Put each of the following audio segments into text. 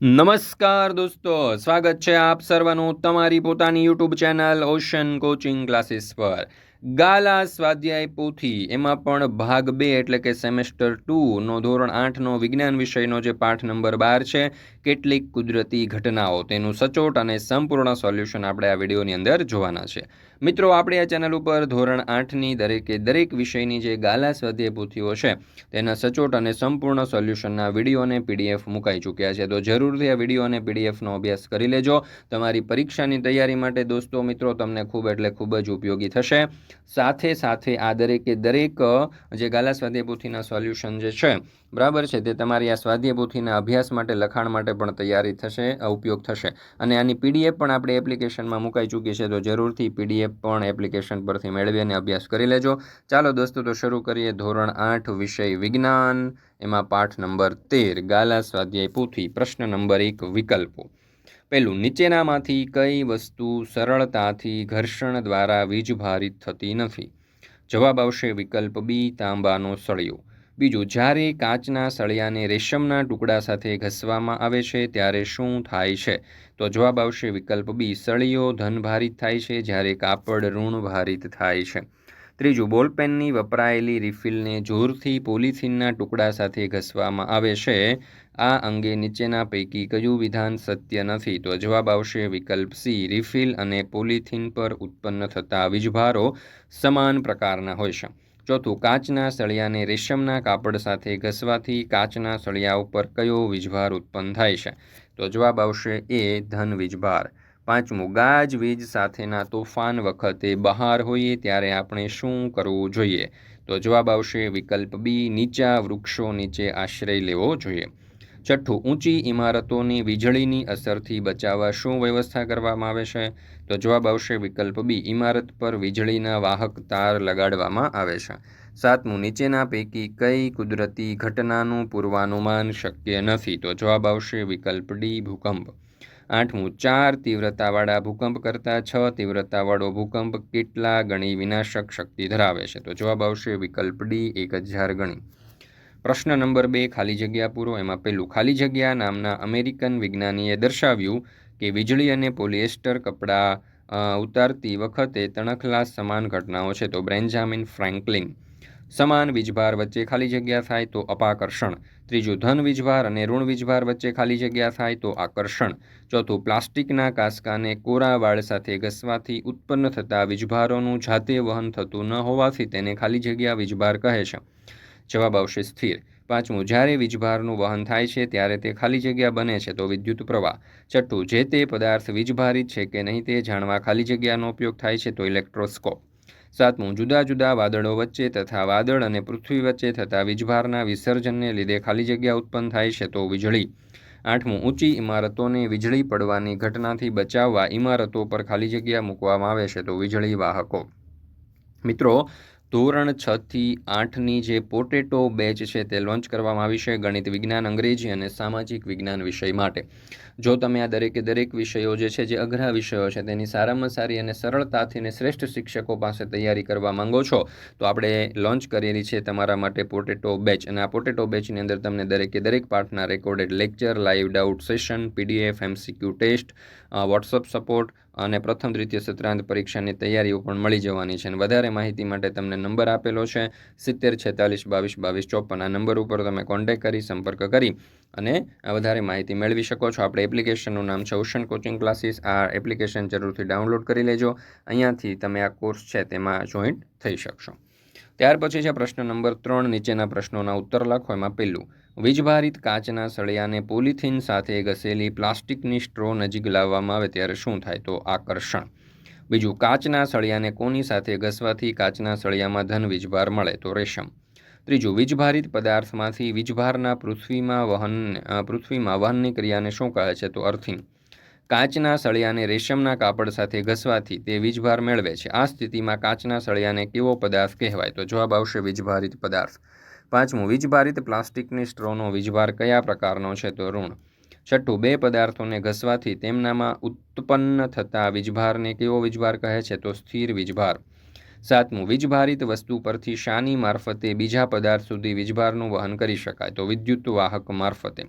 નમસ્કાર દોસ્તો, સ્વાગત છે આપ સર્વનું તમારી પોતાની YouTube channel Ocean coaching classes પર. ગાલા સ્વાધ્યાય પોથી, એમાં પણ ભાગ બે એટલે કે સેમેસ્ટર ટુનો ધોરણ આઠનો વિજ્ઞાન વિષયનો જે પાઠ નંબર બાર છે કેટલીક કુદરતી ઘટનાઓ. તેનું સચોટ અને સંપૂર્ણ સોલ્યુશન આપણે આ વિડીયોની અંદર જોવાના છે. મિત્રો, આપણે આ ચેનલ ઉપર ધોરણ આઠની દરેકે દરેક વિષયની જે ગાલા સ્વાધ્યાય પૂથીઓ છે, તેના સચોટ અને સંપૂર્ણ સોલ્યુશનના વીડિયો અને પીડીએફ મુકાઈ ચૂક્યા છે. તો જરૂરથી આ વીડિયો અને પીડીએફનો અભ્યાસ કરી લેજો. તમારી પરીક્ષાની તૈયારી માટે દોસ્તો, મિત્રો, તમને ખૂબ એટલે ખૂબ જ ઉપયોગી થશે. સાથે સાથે આ દરેકે દરેક જે ગાલા સ્વાધ્યાય પોથીના સોલ્યુશન જે છે બરાબર છે, તે તમારી આ સ્વાધ્યાય પોથીના અભ્યાસ માટે, લખાણ માટે પણ તૈયારી થશે ઉપયોગ થશે. અને આની પીડીએફ પણ આપણે એપ્લિકેશનમાં મુકાઈ ચૂકી છે, તો જરૂરથી પીડીએફ પણ એપ્લિકેશન પરથી મેળવી અને અભ્યાસ કરી લેજો. ચાલો દોસ્તો, તો શરૂ કરીએ ધોરણ આઠ, વિષય વિજ્ઞાન. એમાં પાઠ નંબર તેર, ગાલા સ્વાધ્યાય પોથી પ્રશ્ન નંબર એક, વિકલ્પો. પહેલું, નીચેનામાંથી કઈ વસ્તુ સરળતાથી ઘર્ષણ દ્વારા વીજભારિત થતી નથી? જવાબ આવશે વિકલ્પ બી, તાંબાનો સળિયો. બીજું, જ્યારે કાચના સળિયાને રેશમના ટુકડા સાથે ઘસવામાં આવે છે, ત્યારે શું થાય છે? તો જવાબ આવશે વિકલ્પ બી, સળિયો ધનભારિત થાય છે, જ્યારે કાપડ ઋણભારિત થાય છે. ત્રીજું, બોલપેનની વપરાયેલી રિફિલને જોરથી પોલિથીનના ટુકડા સાથે ઘસવામાં આવે છે. આ અંગે નીચેના પૈકી કયું વિધાન સત્ય નથી? તો જવાબ આવશે વિકલ્પ સી, રિફિલ અને પોલિથીન પર ઉત્પન્ન થતા વીજભારો સમાન પ્રકારના હોય છે. ચોથું કાચના સળિયાને રેશમના કાપડ સાથે ઘસવાથી કાચના સળિયા ઉપર કયો વીજભાર ઉત્પન્ન થાય છે? તો જવાબ આવશે એ ધન વીજભાર. પાંચમું ગાજવીજ સાથેના તોફાન વખતે બહાર હોઈએ ત્યારે આપણે શું કરવું જોઈએ? તો જવાબ આવશે વિકલ્પ બી, નીચા વૃક્ષો નીચે આશ્રય લેવો જોઈએ. છઠ્ઠું ઊંચી ઇમારતોની વીજળીની અસરથી બચાવવા શું વ્યવસ્થા કરવામાં આવે છે? તો જવાબ આવશે વિકલ્પ બી, ઇમારત પર વીજળીના વાહક તાર લગાડવામાં આવે છે. સાતમું, નીચેના પૈકી કઈ કુદરતી ઘટનાનું પૂર્વાનુમાન શક્ય નથી? તો જવાબ આવશે વિકલ્પ ડી, ભૂકંપ. આઠમું, ચાર તીવ્રતાવાળા ભૂકંપ કરતાં છ તીવ્રતાવાળો ભૂકંપ કેટલા ગણી વિનાશક શક્તિ ધરાવે છે? તો જવાબ આવશે વિકલ્પ ડી, એક હજાર ગણી. પ્રશ્ન નંબર બે, ખાલી જગ્યા પૂરો. એમાં પહેલું, ખાલી જગ્યા નામના અમેરિકન વિજ્ઞાનીએ દર્શાવ્યું કે વીજળી અને પોલિએસ્ટર કપડાં ઉતારતી વખતે તણખલા સમાન ઘટનાઓ છે. તો બ્રેન્જામિન ફ્રેન્કલિન, સમાન વીજભાર વચ્ચે ખાલી જગ્યા થાય તો અપાકર્ષણ. ત્રીજું, ધન વીજભાર અને ઋણ વીજભાર વચ્ચે ખાલી જગ્યા થાય તો આકર્ષણ. ચોથું, પ્લાસ્ટિકના કાસકાને કોરા વાળ સાથે ઘસવાથી ઉત્પન્ન થતા વીજભારોનું જાતે વહન થતું ન હોવાથી તેને ખાલી જગ્યા વીજભાર કહે છે. જવાબ આવશે સ્થિર. પાંચમું, જ્યારે વીજભારનું વહન થાય છે, ત્યારે તે ખાલી જગ્યા બને છે તો વિદ્યુત પ્રવાહ. છઠ્ઠું, જે તે પદાર્થ વીજભારિત છે કે નહીં તે જાણવા ખાલી જગ્યાનો ઉપયોગ થાય છે તો ઇલેક્ટ્રોસ્કોપ. સાતમું, જુદા જુદા વાદળો વચ્ચે તથા વાદળ અને પૃથ્વી વચ્ચે થતા વીજભારના વિસર્જનને લીધે ખાલી જગ્યા ઉત્પન્ન થાય છે તો વીજળી. આઠમું, ઊંચી ઇમારતોને વીજળી પડવાની ઘટનાથી બચાવવા ઇમારતો પર ખાલી જગ્યા મૂકવામાં આવે છે તો વીજળી વાહકો. મિત્રો ધોરણ છથી આઠની જે પોટેટો બેચ છે તે લોન્ચ કરવામાં આવી છે ગણિત વિજ્ઞાન, અંગ્રેજી અને સામાજિક વિજ્ઞાન વિષય માટે. જો તમે આ દરેકે દરેક વિષયો જે છે જે અઘરા વિષયો છે તેની સારામાં સારી અને સરળતાથી અને શ્રેષ્ઠ શિક્ષકો પાસે તૈયારી કરવા માંગો છો, તો આપણે લોન્ચ કરેલી છે તમારા માટે પોટેટો બેચ. અને આ પોટેટો બેચની અંદર તમને દરેકે દરેક પાઠના recorded lecture, live doubt session, PDF, MCQ test WhatsApp support અને પ્રથમ દ્વિતીય સત્રાંત પરીક્ષાની તૈયારીઓ પણ મળી જવાની છે. અને વધારે માહિતી માટે તમને નંબર આપેલો છે, સિત્તેર છેતાલીસ બાવીસ બાવીસ ચોપન. આ નંબર ઉપર તમે કોન્ટેક કરી, સંપર્ક કરી અને વધારે માહિતી મેળવી શકો છો. આપણે એપ્લિકેશનનું નામ છે ઓશન કોચિંગ ક્લાસીસ. આ એપ્લિકેશન જરૂરથી ડાઉનલોડ કરી લેજો. અહીંયાથી તમે આ કોર્સ છે તેમાં જોઈન્ટ થઈ શકશો. ત્યાર પછી છે પ્રશ્ન નંબર ત્રણ. નીચેના પ્રશ્નોના ઉત્તર લખો. એમાં પહેલું વીજભારિત કાચના સળિયાને પોલિથીન સાથે ઘસેલી પ્લાસ્ટિકની સ્ટ્રો નજીક લાવવામાં આવે ત્યારે શું થાય તો આકર્ષણ? બીજું, કાચના સળિયાને કોની સાથે ઘસવાથી કાચના સળિયામાં ધન વીજભાર મળે તો રેશમ? ત્રીજું, વીજભારિત પદાર્થમાંથી વીજભારના પૃથ્વીમાં વહન પૃથ્વીમાં વહનની ક્રિયાને શું કહે છે તો અર્થિંગ કાચના સળિયાને રેશમના કાપડ સાથે ઘસવાથી તે વીજભાર મેળવે છે. આ સ્થિતિમાં કાચના સળિયાને કેવો પદાર્થ કહેવાય? તો જવાબ આવશે વીજભારિત પદાર્થ. પાંચમું વીજભારિત પ્લાસ્ટિકની સ્ટ્રોનો વીજભાર કયા પ્રકારનો છે તો ઋણ? છઠ્ઠું, બે પદાર્થોને ઘસવાથી તેમનામાં ઉત્પન્ન થતા વીજભારને કેવો વીજભાર કહે છે તો સ્થિર વીજભાર. સાતમું, વીજભારિત વસ્તુ પરથી શાની મારફતે બીજા પદાર્થ સુધી વીજભારનું વહન કરી શકાય તો વિદ્યુત વાહક મારફતે.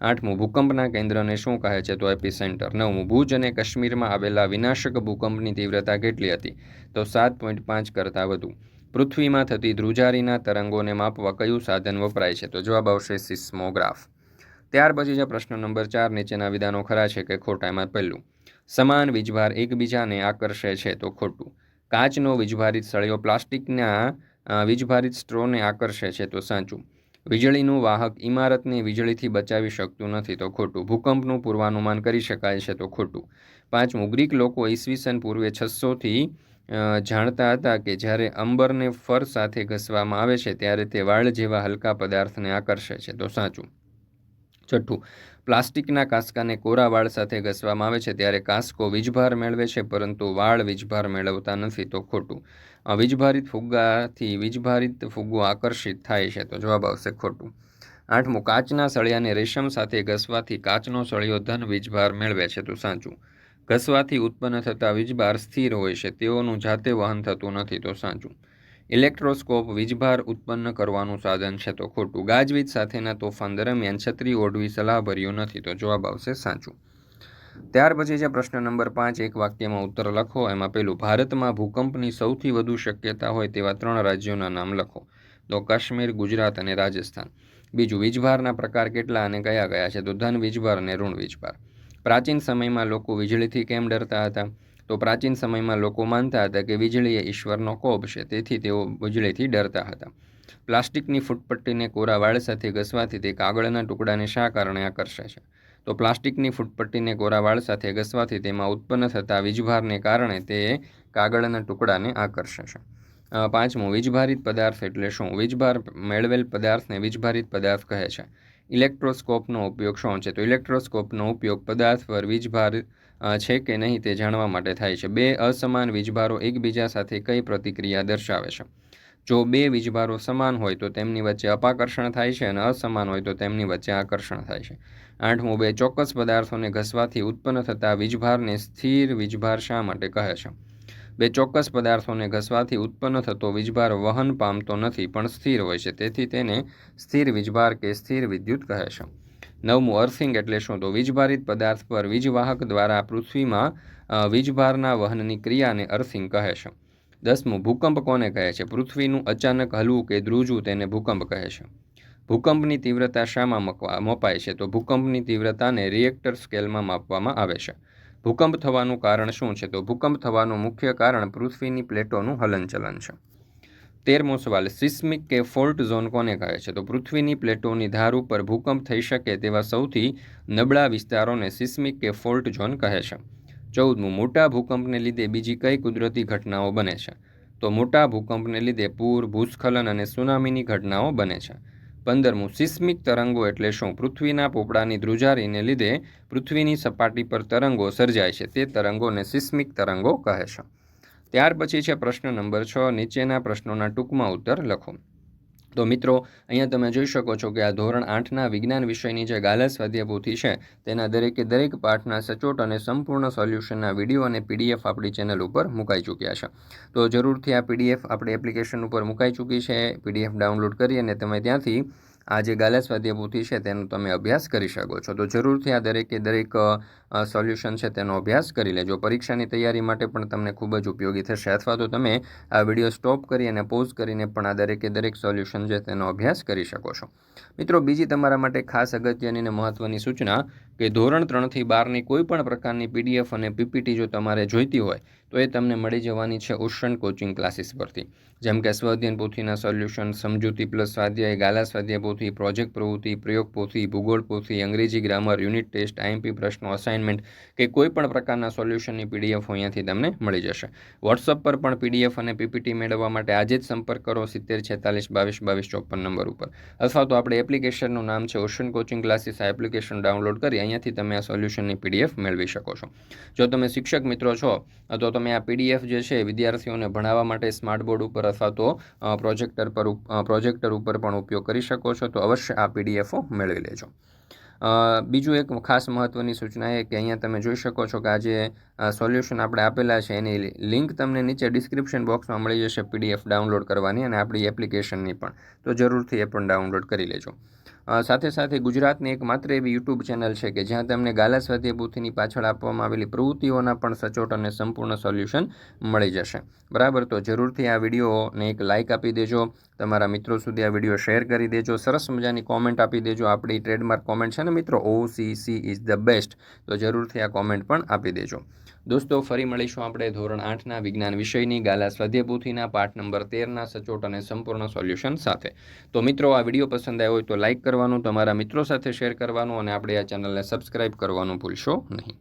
આઠમું, ભૂકંપના કેન્દ્રને શું કહે છે તો એપીસેન્ટર? નવમું, ભુજ અને કાશ્મીરમાં આવેલા વિનાશક ભૂકંપની તીવ્રતા કેટલી હતી? તો સાત પોઈન્ટ પાંચ કરતાં વધુ. પૃથ્વીમાં થતી ધ્રુજારીના તરંગોને માપવા કયું સાધન વપરાય છે? તો જવાબ આવશે સિસ્મોગ્રાફ. ત્યાર પછી છે પ્રશ્ન નંબર ચાર, નીચેના વિધાનો ખરા છે કે ખોટા એમાં પહેલું? સમાન વીજભાર એકબીજાને આકર્ષે છે તો ખોટું. કાચનો વીજભારિત સળિયો પ્લાસ્ટિકના વીજભારિત સ્ટ્રોને આકર્ષે છે તો સાચું. વીજળીનું વાહક ઇમારતને વીજળીથી બચાવી શકતું નથી તો ખોટું. ભૂકંપનું પૂર્વાનુમાન કરી શકાય છે તો ખોટું. પાંચમું, ગ્રીક લોકો ઈસવીસન પૂર્વે છસોથી જાણતા હતા કે જ્યારે અંબરને ફર સાથે ઘસવામાં આવે છે, ત્યારે તે વાળ જેવા હલકા પદાર્થને આકર્ષે છે. તો સાચું. છઠ્ઠું. પ્લાસ્ટિકના કાંસકાને કોરા વાળ સાથે ઘસવામાં આવે છે, ત્યારે કાંસકો વીજભાર મેળવે છે, પરંતુ વાળ વીજભાર મેળવતા નથી, તો ખોટું. વીજભારિત ફુગ્ગાથી વીજભારિત ફુગ્ગો આકર્ષિત થાય છે, તો જવાબ આવશે ખોટું. આઠમું. કાચના સળિયાને રેશમ સાથે ઘસવાથી કાચનો સળિયો ધન વીજભાર મેળવે છે, તો સાચું. ઘસવાથી ઉત્પન્ન થતા વીજભાર સ્થિર હોય છે, તેઓનું જાતે વહન થતું નથી, તો સાચું. ઇલેક્ટ્રોસ્કોપ વીજભાર ઉત્પન્ન કરવાનું સાધન છે, તો ખોટું. ગાજવીજ સાથેના તોફાન દરમિયાન છત્રી ઓઢવી સલાહભર્યું નથી, તો જવાબ આવશે સાચું. ત્યાર પછી છે પ્રશ્ન નંબર પાંચ. એક વાક્યમાં ઉત્તર લખો, એમાં પેલું, ભારતમાં ભૂકંપની સૌથી વધુ શક્યતા હોય તેવા ત્રણ રાજ્યોના નામ લખો. તો કાશ્મીર, ગુજરાત અને રાજસ્થાન. બીજું, વીજભારના પ્રકાર કેટલા અને કયા કયા છે? તો ધન વીજભાર અને ઋણ વીજભાર. પ્રાચીન સમયમાં લોકો વીજળીથી કેમ ડરતા હતા? તો પ્રાચીન સમયમાં લોકો માનતા હતા કે વીજળી એ ઈશ્વરનો કોપ છે, તેથી તેઓ વીજળીથી ડરતા હતા. પ્લાસ્ટિકની ફૂટપટ્ટીને કોરા વાળ સાથે ઘસવાથી તે કાગળના ટુકડાને શા કારણે આકર્ષે છે? તો પ્લાસ્ટિકની ફૂટપટ્ટીને કોરા વાળ સાથે ઘસવાથી તેમાં ઉત્પન્ન થતા વીજભારને કારણે તે કાગળના ટુકડાને આકર્ષે છે. પાંચમું, વીજભારિત પદાર્થ એટલે શું? વીજભાર મેળવેલ પદાર્થને વીજભારિત પદાર્થ કહે છે. ઇલેક્ટ્રોસ્કોપનો ઉપયોગ શું છે? તો ઇલેક્ટ્રોસ્કોપનો ઉપયોગ પદાર્થ પર વીજભાર છે કે નહીં તે જાણવા માટે થાય છે. બે અસમાન વીજભારો એકબીજા સાથે કઈ પ્રતિક્રિયા દર્શાવે છે? જો બે વીજભારો સમાન હોય તો તેમની વચ્ચે અપાકર્ષણ થાય છે અને અસમાન હોય તો તેમની વચ્ચે આકર્ષણ થાય છે. આઠમું, બે ચોક્કસ પદાર્થોને ઘસવાથી ઉત્પન્ન થતા વીજભારને સ્થિર વીજભાર શા માટે કહે છે? બે ચોક્કસ પદાર્થોને ઘસવાથી ઉત્પન્ન થતો વીજભાર વહન પામતો નથી, પણ સ્થિર હોય છે. તેથી તેને સ્થિર વીજભાર કે સ્થિર વિદ્યુત કહે છે. નવમું, અર્થિંગ એટલે શું તો વીજભારિત પદાર્થ પર વીજવાહક દ્વારા પૃથ્વીમાં વીજભારના વહનની ક્રિયાને અર્થિંગ કહે છે. દસમું, ભૂકંપ કોને કહે છે? પૃથ્વીનું અચાનક હલવું કે ધ્રુજવું તેને ભૂકંપ કહે છે. ભૂકંપની તીવ્રતા શામાં મપાય છે. તો ભૂકંપની તીવ્રતાને રિએક્ટર સ્કેલમાં માપવામાં આવે છે. ભૂકંપ થવાનું કારણ શું છે? તો ભૂકંપ થવાનું મુખ્ય કારણ પૃથ્વીની પ્લેટોનું હલનચલન છે. તેરમો સવાલ સિસ્મિક કે ફોલ્ટ ઝોન કોને કહે છે? તો પૃથ્વીની પ્લેટોની ધાર ઉપર ભૂકંપ થઈ શકે તેવા સૌથી નબળા વિસ્તારોને સિસ્મિક કે ફોલ્ટ ઝોન કહે છે. ચૌદમું, મોટા ભૂકંપને લીધે બીજી કઈ કુદરતી ઘટનાઓ બને છે? તો મોટા ભૂકંપને લીધે પૂર, ભૂસ્ખલન અને સુનામીની ઘટનાઓ બને છે. પંદરમું સિસ્મિક તરંગો એટલે શું? પૃથ્વીના પોપડાની ધ્રુજારીને લીધે પૃથ્વીની સપાટી પર તરંગો સર્જાય છે. તે તરંગોને સિસ્મિક તરંગો કહે છે. ત્યાર પછી છે પ્રશ્ન નંબર છ. નીચેના પ્રશ્નોના ટૂંકમાં ઉત્તર લખો. તો મિત્રો, અહીંયા તમે જોઈ શકો છો કે આ ધોરણ આઠના વિજ્ઞાન વિષયની જે ગાલા સ્વાધ્યાય છે, તેના દરેકે દરેક પાઠના સચોટ અને સંપૂર્ણ સોલ્યુશનના વીડિયો અને પીડીએફ આપણી ચેનલ ઉપર મુકાઈ ચૂક્યા છે. તો જરૂરથી આ પીડીએફ આપણી એપ્લિકેશન ઉપર મુકાઈ ચૂકી છે, પીડીએફ ડાઉનલોડ કરી અને તમે ત્યાંથી આ જે ગાલા સ્વાધ્યાય છે તેનો તમે અભ્યાસ કરી શકો છો. તો જરૂરથી આ દરેકે દરેક સોલ્યુશન છે તેનો અભ્યાસ કરી લેજો. પરીક્ષાની તૈયારી માટે પણ તમને ખૂબ જ ઉપયોગી થશે. અથવા તો તમે આ વીડિયો સ્ટોપ કરી અને પોઝ કરીને પણ આ દરેકે દરેક સોલ્યુશન છે તેનો અભ્યાસ કરી શકો છો. મિત્રો, બીજી તમારા માટે ખાસ અગત્યની અને મહત્ત્વની સૂચના કે ધોરણ ત્રણથી બારની કોઈ પણ પ્રકારની પીડીએફ અને પીપીટી જો તમારે જોઈતી હોય તો એ તમને મળી જવાની છે ઓશન કોચિંગ ક્લાસીસ પરથી. જેમ કે સ્વાધ્યન પોથીના સોલ્યુશન, સમજૂતી પ્લસ સ્વાધ્યાય, ગાલા સ્વાધ્યાય પોથી, પ્રોજેક્ટ પ્રવૃત્તિ, પ્રયોગ પોથી, ભૂગોળ પોથી, Angrezi grammar, unit test IMP પ્રશ્નો અસાઇનમેન્ટ કે કોઈ પણ પ્રકારના સોલ્યુશનની પીડીએફ અહીંયાથી તમને મળી જશે. વોટ્સઅપ પર પણ પીડીએફ અને પીપીટી મેળવવા માટે આજે જ સંપર્ક કરો સિત્તેર છેતાલીસ બાવીસ બાવીસ ચોપન નંબર ઉપર. અથવા તો આપણે એપ્લિકેશનનું નામ છે ઓશન કોચિંગ ક્લાસીસ, આ એપ્લિકેશન ડાઉનલોડ કરી અહીંયાથી તમે આ સોલ્યુશનની પીડીએફ મેળવી શકો છો. જો તમે શિક્ષક મિત્રો છો તો તમે આ પીડીએફ જે છે વિદ્યાર્થીઓને ભણાવવા માટે સ્માર્ટ બોર્ડ ઉપર અથવા તો પ્રોજેક્ટર પર પ્રોજેક્ટર ઉપર પણ ઉપયોગ કરી શકો છો. તો અવશ્ય આ પીડીએફો મેળવી લેજો. બીજું એક ખાસ મહત્ત્વની સૂચના એ કે અહીંયા તમે જોઈ શકો છો કે આ જે સોલ્યુશન આપણે આપેલા છે એની લિંક તમને નીચે ડિસ્ક્રિપ્શન બોક્સમાં મળી જશે પીડીએફ ડાઉનલોડ કરવાની અને આપણી એપ્લિકેશનની પણ. તો જરૂરથી એ પણ ડાઉનલોડ કરી લેજો. સાથે સાથે ગુજરાતની એક માત્ર એવી યુટ્યુબ ચેનલ છે કે જ્યાં તમને ગાલા સ્વાધ્યાય પાછળ આપવામાં આવેલી પ્રવૃત્તિઓના પણ સચોટ અને સંપૂર્ણ સોલ્યુશન મળી જશે. બરાબર? તો જરૂરથી આ વિડીયોને એક લાઇક આપી દેજો તમારા મિત્રો સુધી આ વીડિયો શેર કરી દેજો. સરસ મજાની કોમેન્ટ આપી દેજો. આપણી ટ્રેડમાર્ક કોમેન્ટ છે ને મિત્રો? O C C is the best તો જરૂરથી આ કોમેન્ટ પણ આપી દેજો. દોસ્તો, ફરી મળીશું આપણે ધોરણ આઠના વિજ્ઞાન વિષયની ગાલા સ્વાધ્યાયપોથીના પાઠ નંબર તેરના સચોટ અને સંપૂર્ણ સોલ્યુશન સાથે. તો મિત્રો, આ વીડિયો પસંદ આવ્યો હોય તો લાઇક કરવાનું, તમારા મિત્રો સાથે શેર કરવાનું અને આપણે આ ચેનલને સબસ્ક્રાઇબ કરવાનું ભૂલશો નહીં.